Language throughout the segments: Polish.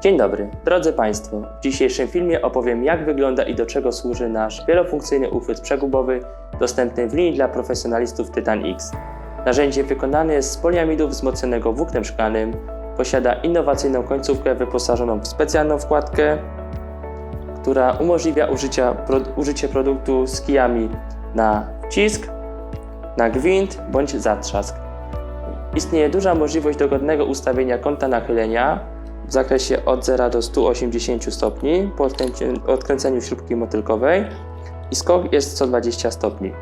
Dzień dobry, drodzy Państwo. W dzisiejszym filmie opowiem jak wygląda i do czego służy nasz wielofunkcyjny uchwyt przegubowy dostępny w linii dla profesjonalistów Titan X. Narzędzie wykonane jest z poliamidów wzmocnionego włóknem szklanym, posiada innowacyjną końcówkę wyposażoną w specjalną wkładkę, która umożliwia użycia, pro, użycie produktu z kijami na wcisk, na gwint bądź zatrzask. Istnieje duża możliwość dogodnego ustawienia kąta nachylenia w zakresie od 0 do 180 stopni po odkręceniu śrubki motylkowej i skok jest 120 stopni.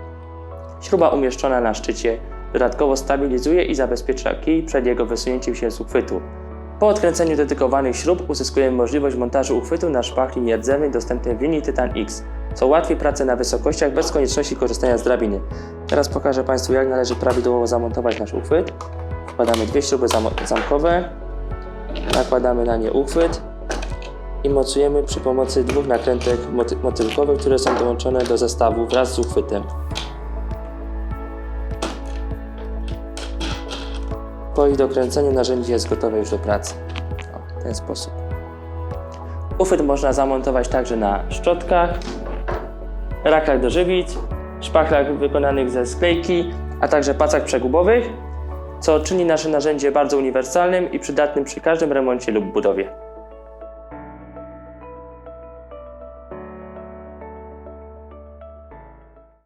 Śruba umieszczona na szczycie dodatkowo stabilizuje i zabezpiecza kij przed jego wysunięciem się z uchwytu. Po odkręceniu dedykowanych śrub uzyskujemy możliwość montażu uchwytu na szpachli nierdzewnej dostępnej w linii Titan X, co ułatwi pracę na wysokościach bez konieczności korzystania z drabiny. Teraz pokażę Państwu jak należy prawidłowo zamontować nasz uchwyt. Wkładamy dwie śruby zam- zamkowe, nakładamy na nie uchwyt i mocujemy przy pomocy dwóch nakrętek moty- motylkowych, które są dołączone do zestawu wraz z uchwytem. Po ich dokręceniu narzędzie jest gotowe już do pracy. O, w ten sposób. Uchwyt można zamontować także na szczotkach, raklach do żywic, szpachlach wykonanych ze sklejki, a także pacach przegubowych, co czyni nasze narzędzie bardzo uniwersalnym i przydatnym przy każdym remoncie lub budowie.